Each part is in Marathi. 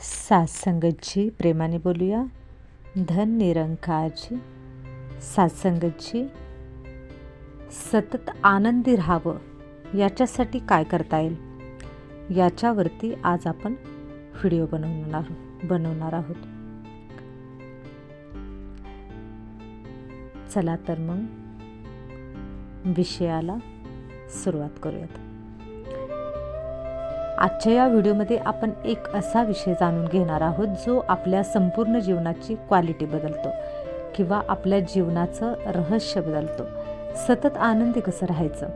सात्संगतजी प्रेमाने बोलूया. धन निरंकारजी सात्संगतजी सतत आनंदी राहावं. याच्यासाठी काय करता येईल? याच्यावरती आज आपण व्हिडिओ बनवणार आहोत बनवणार आहोत. चला तर मग विषयाला सुरुवात करूयात. आजच्या या व्हिडिओमध्ये आपण एक असा विषय जाणून घेणार आहोत जो आपल्या संपूर्ण जीवनाची क्वालिटी बदलतो किंवा आपल्या जीवनाचं रहस्य बदलतो. सतत आनंदी कसं राहायचं?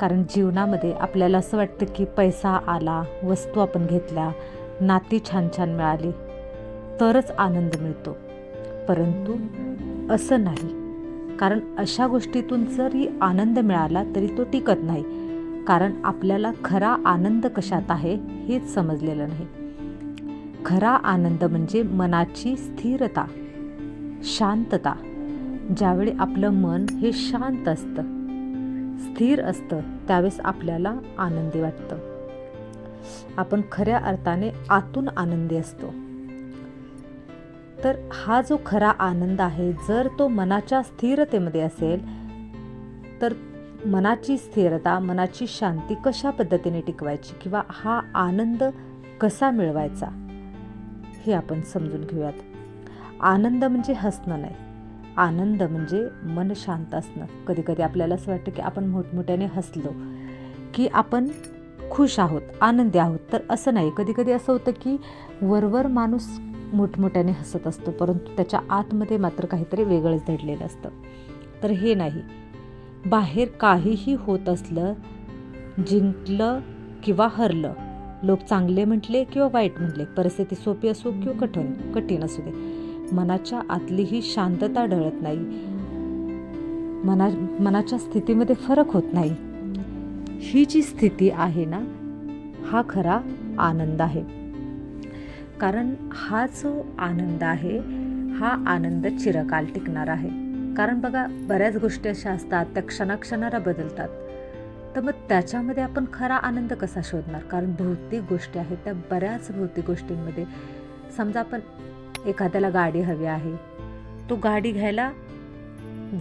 कारण जीवनामध्ये आपल्याला असं वाटतं की पैसा आला वस्तू आपण घेतल्या नाती छान छान मिळाली तरच आनंद मिळतो. परंतु असं नाही. कारण अशा गोष्टीतून जरी आनंद मिळाला तरी तो टिकत नाही. कारण आपल्याला खरा आनंद कशात आहे हेच समजलेलं नाही. खरा आनंद म्हणजे मनाची स्थिरता शांतता ज्यावेळी आपलं मन हे शांत असतं स्थिर असतं त्यावेळेस आपल्याला आनंदी वाटतं. आपण खऱ्या अर्थाने आतून आनंदी असतो. तर हा जो खरा आनंद आहे जर तो मनाच्या स्थिरतेमध्ये असेल तर मनाची स्थिरता मनाची शांती कशा पद्धतीने टिकवायची किंवा हा आनंद कसा मिळवायचा हे आपण समजून घेऊयात. आनंद म्हणजे हसणं नाही. आनंद म्हणजे मन शांत असणं. कधीकधी आपल्याला असं वाटतं की आपण मोठमोठ्याने हसलो की आपण खुश आहोत आनंदी आहोत तर असं नाही. कधीकधी असं होतं की वरवर माणूस मोठमोठ्याने हसत असतो परंतु त्याच्या आतमध्ये मात्र काहीतरी वेगळंच दडलेलं असतं. तर हे नाही. बाहेर काहीही होत असलं जिंकलं किंवा हरलं लोक चांगले म्हटले किंवा वाईट म्हटले परिस्थिती सोपी असो किंवा कठीण कठीण असू दे. मनाच्या आतली ही शांतता ढळत नाही. मना मनाच्या स्थितीमध्ये फरक होत नाही. ही जी स्थिती आहे ना हा खरा आनंद आहे. कारण हा जो आनंद आहे हा आनंद चिरकाल टिकणार आहे. कारण बघा बऱ्याच गोष्टी अशा असतात त्या क्षणाक्षणाला बदलतात. तर मग त्याच्यामध्ये आपण खरा आनंद कसा शोधणार? कारण भौतिक गोष्टी आहेत त्या बऱ्याच भौतिक गोष्टींमध्ये. समजा आपण एखाद्याला गाडी हवी आहे तो गाडी घ्यायला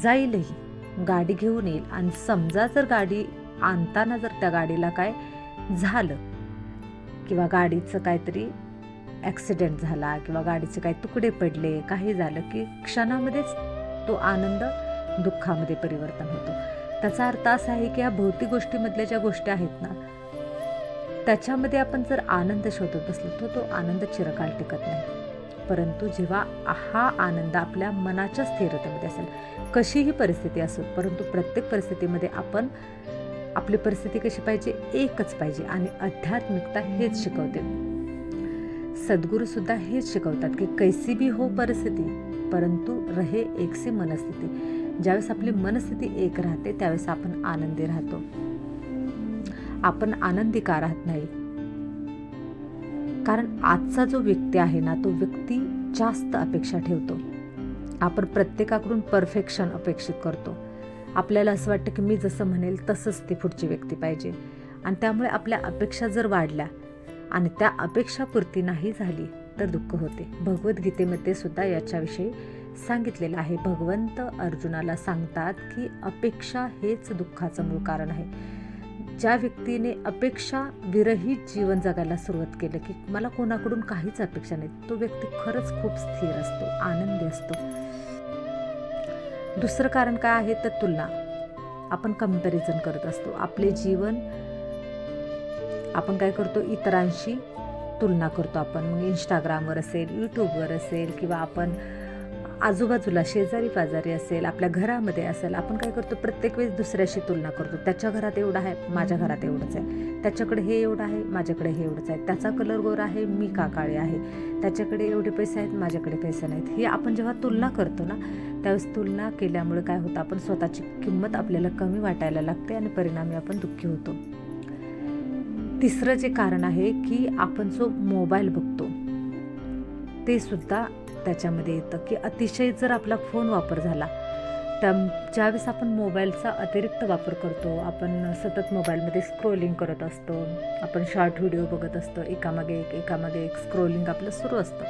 जाईलही. गाडी घेऊन येईल. आणि समजा जर गाडी आणताना जर त्या गाडीला काय झालं किंवा गाडीचं काहीतरी ॲक्सिडेंट झाला किंवा गाडीचे काही तुकडे पडले काही झालं की क्षणामध्येच तो आनंद दुःखामध्ये परिवर्तन होतो. त्याचा अर्थ असा आहे की या भौतिक गोष्टीमधल्या ज्या गोष्टी आहेत ना त्याच्यामध्ये आपण जर आनंद शोधत असलो तर तो आनंद चिरकाळ टिकत नाही. परंतु जेव्हा हा आनंद आपल्या मनाच्या स्थिरतेमध्ये असेल कशीही परिस्थिती असो परंतु प्रत्येक परिस्थितीमध्ये आपण आपली परिस्थिती कशी पाहिजे? एकच पाहिजे आणि आध्यात्मिकता हेच शिकवते. सद्गुरूसुद्धा हेच शिकवतात की कैसी बी हो परिस्थिती परंतु रहे एकसी मनस्थिती. ज्यावेळेस आपली मनस्थिती एक राहते त्यावेळेस आपण आनंदी राहतो. आपण आनंदी का राहत नाही. कारण आजचा जो व्यक्ती आहे ना तो व्यक्ती जास्त अपेक्षा ठेवतो. आपण प्रत्येकाकडून परफेक्शन अपेक्षित करतो. आपल्याला असं वाटतं की मी जसं म्हणेल तसंच ती पुढची व्यक्ती पाहिजे. आणि त्यामुळे आपल्या अपेक्षा जर वाढल्या आणि त्या अपेक्षापूर्ती नाही झाली तर दुःख होते. भगवद्गीतेमध्ये सुद्धा याच्याविषयी सांगितलेलं आहे. भगवंत अर्जुनाला सांगतात की अपेक्षा हेच दुःखाचं मूळ कारण आहे. ज्या व्यक्तीने अपेक्षा विरहित जीवन जगायला सुरुवात केलं की मला कोणाकडून काहीच अपेक्षा नाही तो व्यक्ती खरंच खूप स्थिर असतो आनंदी असतो. दुसरं कारण काय आहे? तर तुलना. आपण कंपॅरिझन करत असतो. आपले जीवन आपण काय करतो? इतरांशी तुलना करतो आपण. मग इंस्टाग्रामवर असेल यूट्यूबवर असेल किंवा आपण आजूबाजूला शेजारी पाजारी असेल आपल्या घरामध्ये असेल आपण काय करतो? प्रत्येक वेळेस दुसऱ्याशी तुलना करतो. त्याच्या घरात एवढं आहे माझ्या घरात एवढंच आहे. त्याच्याकडे हे एवढं आहे माझ्याकडे हे एवढंच आहे. त्याचा कलर गोरा आहे मी का काळे आहे? त्याच्याकडे एवढे पैसे आहेत माझ्याकडे पैसे नाहीत. हे आपण जेव्हा तुलना करतो ना त्यावेळेस तुलना केल्यामुळे काय होतं? आपण स्वतःची किंमत आपल्याला कमी वाटायला लागते आणि परिणामी आपण दुःखी होतो. तिसरं जे कारण आहे की आपण जो मोबाईल बघतो ते सुद्धा त्याच्यामध्ये येतं की अतिशय जर आपला फोन वापर झाला त्या ज्यावेळेस आपण मोबाईलचा अतिरिक्त वापर करतो आपण सतत मोबाईलमध्ये स्क्रोलिंग करत असतो आपण शॉर्ट व्हिडिओ बघत असतो एकामागे एक एकामागे एक स्क्रोलिंग आपलं सुरू असतं.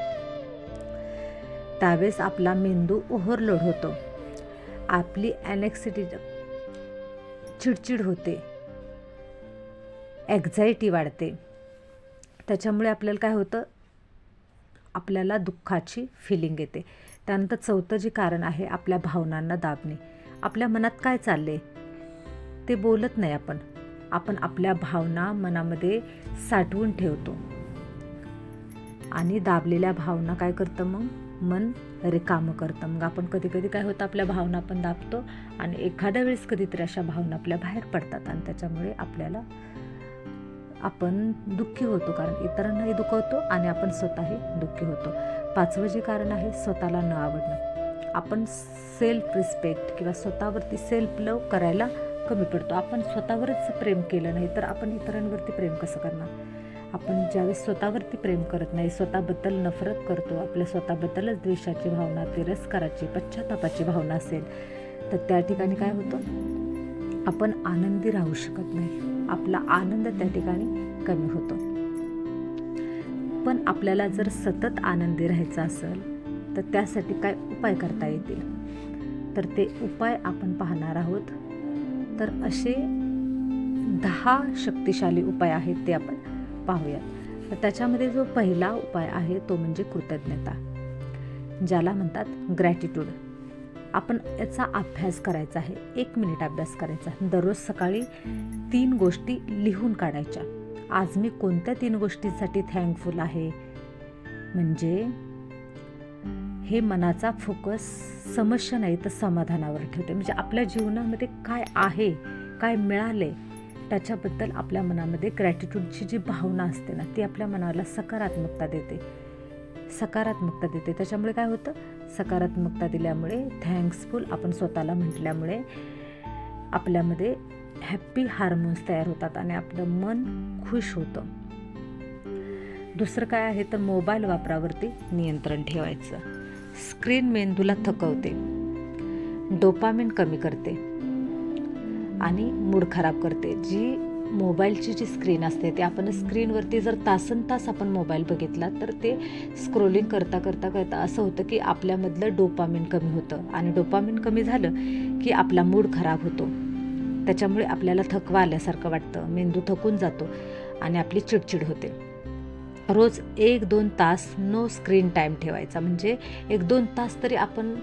त्यावेळेस आपला मेंदू ओव्हरलोड होतो. आपली ॲनेक्सिटी चिडचिड होते. ॲक्झायटी वाढते. त्याच्यामुळे आपल्याला काय होतं? आपल्याला दुःखाची फिलिंग येते. त्यानंतर चौथं जे कारण आहे आपल्या भावनांना दाबणे. आपल्या मनात काय चालले ते बोलत नाही आपण. आपण आपल्या भावना मनामध्ये साठवून ठेवतो. आणि दाबलेल्या भावना काय करतं मग? मन रिकामं करतं. मग आपण कधी कधी काय होतं? आपल्या भावना पण दाबतो. आणि एखाद्या वेळेस कधीतरी अशा भावना आपल्या बाहेर पडतात. आणि त्याच्यामुळे आपल्याला आपण दुःखी होतो कारण इतरांनाही दुखवतो आणि आपण स्वतःही दुःखी होतो. पाचवं जे कारण आहे स्वतःला न आवडणं. आपण सेल्फ रिस्पेक्ट किंवा स्वतःवरती सेल्फ लव करायला कमी पडतो. आपण स्वतःवरच प्रेम केलं नाही तर आपण इतरांवरती प्रेम कसं करणार? आपण ज्यावेळेस स्वतःवरती प्रेम करत नाही स्वतःबद्दल नफरत करतो आपल्या स्वतःबद्दलच द्वेषाची भावना तिरस्काराची पश्चातापाची भावना असेल तर त्या ठिकाणी काय होतं? आपण आनंदी राहू शकत नाही. आपला आनंद त्या ठिकाणी कमी होतो. पण आपल्याला जर सतत आनंदी राहायचं असेल तर त्यासाठी काय उपाय करता येतील? तर ते उपाय आपण पाहणार आहोत. तर असे दहा शक्तिशाली उपाय आहेत ते आपण पाहूयात. तर त्याच्यामध्ये जो पहिला उपाय आहे तो म्हणजे कृतज्ञता. ज्याला म्हणतात ग्रॅटिट्यूड आपण याचा अभ्यास करायचा आहे. एक मिनिट अभ्यास करायचा दररोज सकाळी तीन गोष्टी लिहून काढायच्या. आज मी कोणत्या तीन गोष्टींसाठी थँकफुल आहे? म्हणजे हे मनाचा फोकस समस्या नाही तर समाधानावर ठेवते. म्हणजे आपल्या जीवनामध्ये काय आहे काय मिळाले त्याच्याबद्दल आपल्या मनामध्ये ग्रॅटिट्यूडची जी भावना असते ना ती आपल्या मनाला सकारात्मकता देते. सकारात्मकता देते. त्याच्यामुळे काय होतं? सकारात्मकता दिल्यामुळे थँक्सफुल आपण स्वतःला म्हटल्यामुळे आपल्यामध्ये हॅप्पी हार्मोन्स तयार होतात आणि आपलं मन खुश होतं. दुसरं काय आहे? तर मोबाईल वापरावरती नियंत्रण ठेवायचं. स्क्रीन मेंदूला थकवते. डोपामिन कमी करते. आणि मूड खराब करते. जी मोबाईलची जी स्क्रीन असते ते आपण स्क्रीनवरती जर तासन तास आपण मोबाईल बघितला तर ते स्क्रोलिंग करता करता करता असं होतं की आपल्यामधलं डोपामिन कमी होतं. आणि डोपामिन कमी झालं की आपला मूड खराब होतो. त्याच्यामुळे आपल्याला थकवा आल्यासारखं वाटतं. मेंदू थकून जातो आणि आपली चिडचिड होते. रोज एक दोन तास नो स्क्रीन टाईम ठेवायचा. म्हणजे एक दोन तास तरी आपण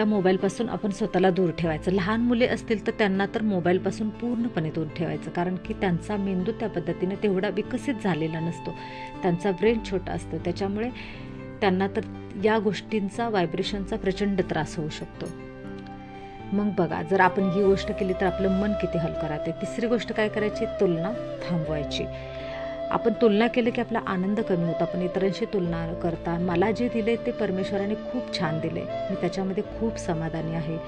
त्या मोबाईलपासून आपण स्वतःला दूर ठेवायचं. लहान मुले असतील तर त्यांना तर मोबाईलपासून पूर्णपणे दूर ठेवायचं. कारण की त्यांचा मेंदू त्या पद्धतीने तेवढा विकसित झालेला नसतो. त्यांचा ब्रेन छोटा असतो. त्याच्यामुळे त्यांना तर या गोष्टींचा व्हायब्रेशनचा प्रचंड त्रास होऊ शकतो. मग बघा जर आपण ही गोष्ट केली तर आपलं मन किती हलकं राहते. तिसरी गोष्ट काय करायची? तुलना थांबवायची. आपण तुलना केलं की आपला आनंद कमी होतो. आपण इतरांशी तुलना करता मला जे दिले ते परमेश्वराने खूप छान दिले मी त्याच्यामध्ये खूप समाधानी आहे.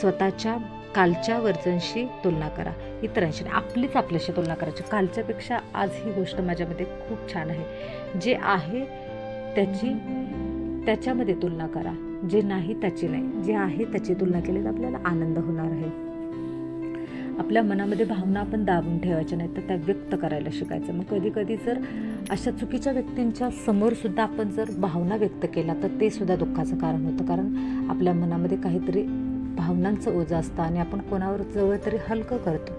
स्वतःच्या कालच्या वर्जनशी तुलना करा. इतरांशी नाही, आपलीच आपल्याशी तुलना करायची. कालच्यापेक्षा आज ही गोष्ट माझ्यामध्ये खूप छान आहे. जे आहे त्याची त्याच्यामध्ये तुलना करा. जे नाही त्याची नाही. जे आहे त्याची तुलना केली तर आपल्याला आनंद होणार आहे. आपल्या मनामध्ये भावना आपण दाबून ठेवायच्या नाही तर त्या व्यक्त करायला शिकायचं. मग कधी कधी जर अशा चुकीच्या व्यक्तींच्या समोरसुद्धा आपण जर भावना व्यक्त केला तर ते सुद्धा दुःखाचं कारण होतं. कारण आपल्या मनामध्ये काहीतरी भावनांचं ओझं असतं आणि आपण कोणावर जवळ तरी हलकं करतो.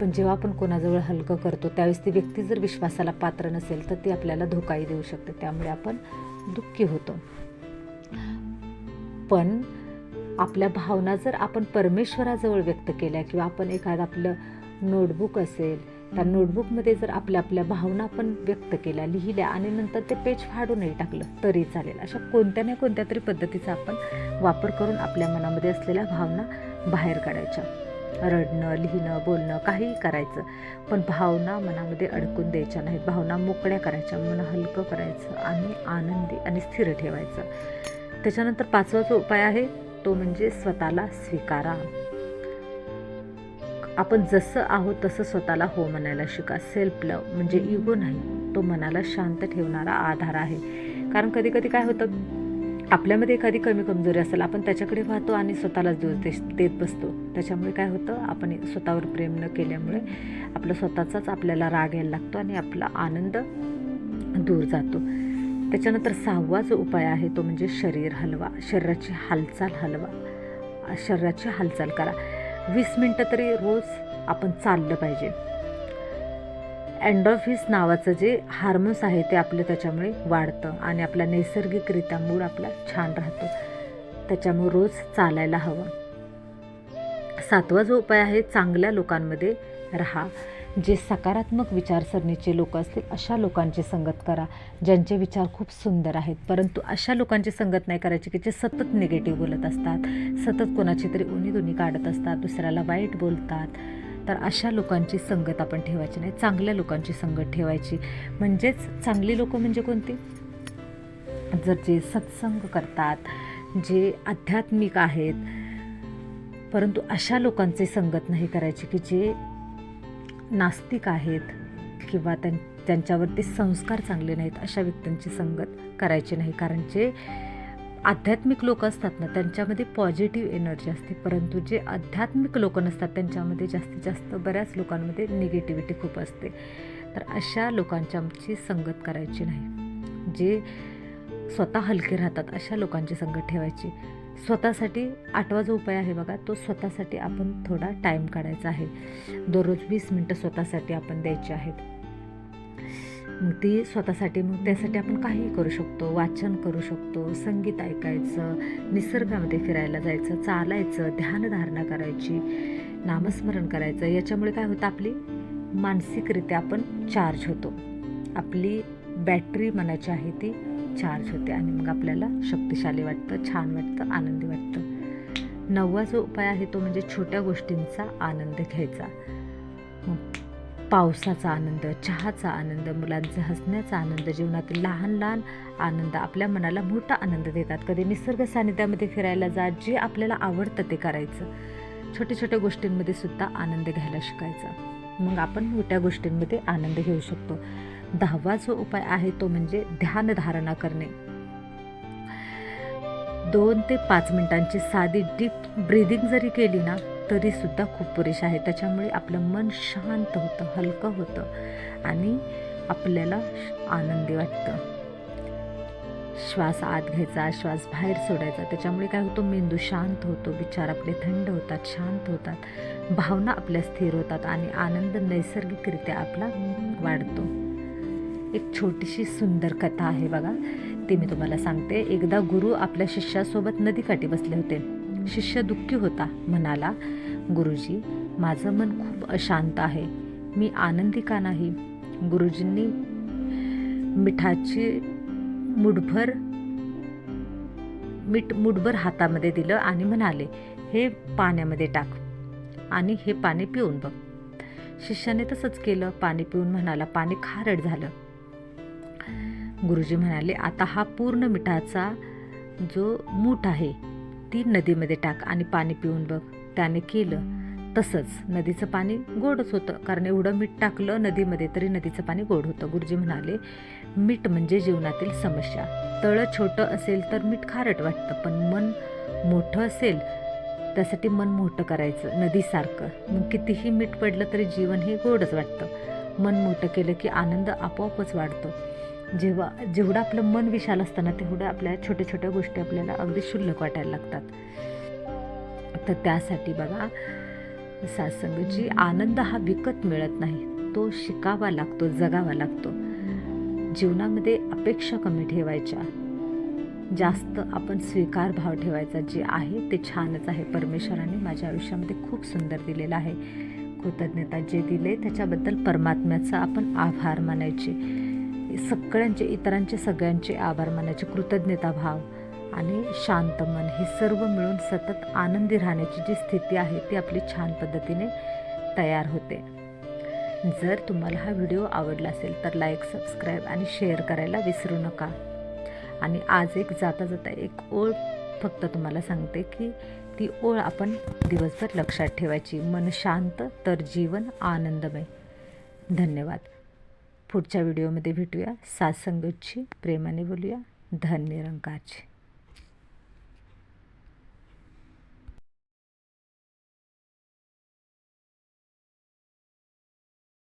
पण जेव्हा आपण कोणाजवळ हलकं करतो त्यावेळेस ती व्यक्ती जर विश्वासाला पात्र नसेल तर ती आपल्याला धोकाही देऊ शकते. त्यामुळे आपण दुःखी होतो. पण आपल्या भावना जर आपण परमेश्वराजवळ व्यक्त केल्या किंवा आपण एखादं आपलं नोटबुक असेल त्या नोटबुकमध्ये जर आपल्या आपल्या भावना पण व्यक्त केल्या लिहिल्या आणि नंतर ते पेज फाडूनही टाकलं तरी चालेल. अशा कोणत्या ना कोणत्या तरी पद्धतीचा आपण वापर करून आपल्या मनामध्ये असलेल्या भावना बाहेर काढायच्या. रडणं लिहिणं बोलणं काहीही करायचं पण भावना मनामध्ये अडकून द्यायच्या नाहीत. भावना मोकळ्या करायच्या मन हलकं करायचं आणि आनंदी आणि स्थिर ठेवायचं. त्याच्यानंतर पाचवा जो उपाय आहे तो म्हणजे स्वतःला स्वीकारा. आपण जसं आहोत तसं स्वतःला हो म्हणायला शिका. सेल्फ लव म्हणजे इगो नाही तो मनाला शांत ठेवणारा आधार आहे. कारण कधी कधी काय होतं आपल्यामध्ये एखादी कमी कमजोरी असेल आपण त्याच्याकडे पाहतो आणि स्वतःलाच दोष दे देत बसतो. त्याच्यामुळे काय होतं आपण स्वतःवर प्रेम न केल्यामुळे आपलं स्वतःचाच आपल्याला राग यायला लागतो आणि आपला आनंद दूर जातो. त्याच्यानंतर सहावा जो उपाय आहे तो म्हणजे शरीर हलवा शरीराची हालचाल हलवा. शरीराची हालचाल करा. वीस मिनटं तरी रोज आपण चाललं पाहिजे. अँडॉफिस नावाचं जे हार्मोन्स आहे ते आपलं त्याच्यामुळे वाढतं आणि आपला नैसर्गिकरित्या मूड आपला छान राहतो. त्याच्यामुळे रोज चालायला हवं. सातवा जो उपाय आहे चांगल्या लोकांमध्ये राहा. जे सकारात्मक विचारसरणीचे लोक असतील अशा लोकांची संगत करा ज्यांचे विचार खूप सुंदर आहेत. परंतु अशा लोकांची संगत नाही करायची की जे सतत निगेटिव्ह बोलत असतात. सतत कोणाची तरी उनी दुनी काढत असतात दुसऱ्याला वाईट बोलतात. तर अशा लोकांची संगत आपण ठेवायची नाही. चांगल्या लोकांची संगत ठेवायची. म्हणजेच चांगली लोक म्हणजे कोणती? जर जे सत्संग करतात जे आध्यात्मिक आहेत परंतु अशा लोकांचे संगत नाही करायची की जे नास्तिक आहेत किंवा त्यां त्यांच्यावरती संस्कार चांगले नाहीत अशा व्यक्तींची संगत करायची नाही. कारण जे आध्यात्मिक लोक असतात ना त्यांच्यामध्ये पॉझिटिव्ह एनर्जी असते. परंतु जे आध्यात्मिक लोक नसतात त्यांच्यामध्ये जास्तीत जास्त बऱ्याच लोकांमध्ये निगेटिव्हिटी खूप असते. तर अशा लोकांच्याची संगत करायची नाही. जे स्वतः हलके राहतात अशा लोकांची संगत ठेवायची. स्वतःसाठी आठवा जो उपाय आहे बघा तो स्वतःसाठी आपण थोडा टाईम काढायचा आहे. दररोज वीस मिनटं स्वतःसाठी आपण द्यायची आहेत. मग ती स्वतःसाठी मग त्यासाठी आपण काहीही करू शकतो. वाचन करू शकतो संगीत ऐकायचं निसर्गामध्ये फिरायला जायचं चालायचं ध्यानधारणा करायची नामस्मरण करायचं. याच्यामुळे काय होतं आपली मानसिकरित्या आपण चार्ज होतो. आपली बॅटरी मनाची आहे ती चार्ज होते आणि मग आपल्याला शक्तिशाली वाटतं छान वाटतं आनंदी वाटतं. नववा जो उपाय आहे तो म्हणजे छोट्या गोष्टींचा आनंद घ्यायचा. मग पावसाचा आनंद चहाचा आनंद मुलांचा हसण्याचा आनंद जीवनातील लहान लहान आनंद आपल्या मनाला मोठा आनंद देतात. कधी निसर्ग सानिध्यामध्ये फिरायला जा जे आपल्याला आवडतं ते करायचं. छोट्या छोट्या गोष्टींमध्ये सुद्धा आनंद घ्यायला शिकायचा. मग आपण मोठ्या गोष्टींमध्ये आनंद घेऊ शकतो. दहावा जो उपाय आहे तो म्हणजे ध्यानधारणा करणे. दोन ते पाच मिनिटांची साधी डीप ब्रिदिंग जरी केली ना तरी सुद्धा खूप पुरेश आहे. त्याच्यामुळे आपलं मन शांत होतं हलकं होतं आणि आपल्याला आनंदी वाटतं. श्वास आत घ्यायचा श्वास बाहेर सोडायचा. त्याच्यामुळे काय होतो? मेंदू शांत होतो विचार आपले थंड होतात शांत होतात भावना आपल्या स्थिर होतात आणि आनंद नैसर्गिकरित्या आपला वाढतो. एक छोटीशी सुंदर कथा आहे बघा. ती मी तुम्हाला सांगते. एकदा गुरु आपल्या शिष्यासोबत नदीकाठी बसले होते. शिष्य दुःखी होता. म्हणाला गुरुजी माझं मन खूप अशांत आहे. मी आनंदी का नाही? गुरुजींनी मिठाची मुठभर मीठ मुठभर हातामध्ये दिलं आणि म्हणाले हे पाण्यामध्ये टाक आणि हे पाणी पिऊन बघ. शिष्याने तसंच केलं. पाणी पिऊन म्हणाला पाणी खारट झालं. गुरुजी म्हणाले आता हा पूर्ण मिठाचा जो मूठ आहे ती नदीमध्ये टाक आणि पाणी पिऊन बघ. त्याने केलं. तसंच नदीचं पाणी गोडच होतं कारण एवढं मीठ टाकलं नदीमध्ये तरी नदीचं पाणी गोड होतं. गुरुजी म्हणाले मीठ म्हणजे जीवनातील समस्या. तळं छोटं असेल तर मीठ खारट वाटतं पण मन मोठं असेल त्यासाठी मन मोठं करायचं नदीसारखं मग कितीही मीठ पडलं तरी जीवन हे गोडच वाटतं. मन मोठं केलं की आनंद आपोआपच वाढतो. जेव्हा जेवढं आपलं मन विशाल असतं ना तेवढं आपल्या छोट्या छोट्या गोष्टी आपल्याला अगदी शुल्लक वाटायला लागतात. तर त्यासाठी बघा सासंगची आनंद हा विकत मिळत नाही. तो शिकावा लागतो जगावा लागतो. जीवनामध्ये अपेक्षा कमी ठेवायच्या. जास्त आपण स्वीकार भाव ठेवायचा जे आहे ते छानच आहे. परमेश्वराने माझ्या आयुष्यामध्ये खूप सुंदर दिलेलं आहे. कृतज्ञता जे दिले त्याच्याबद्दल परमात्म्याचा आपण आभार मानायचे. सगळ्यांचे इतरांचे सगळ्यांचे आभार मानायचे. कृतज्ञता भाव आणि शांत मन हे सर्व मिळून सतत आनंदी राहण्याची जी स्थिती आहे ती आपली छान पद्धतीने तयार होते. जर तुम्हाला हा व्हिडिओ आवडला असेल तर लाईक सबस्क्राईब आणि शेअर करायला विसरू नका. आणि आज एक जाता जाता एक ओळ फक्त तुम्हाला सांगते की ती ओळ आपण दिवसभर लक्षात ठेवायची. मन शांत तर जीवन आनंदमय. धन्यवाद. पुढच्या व्हिडिओमध्ये भेटूया. सासंगतची प्रेमाने बोलूया. धन निरंकारची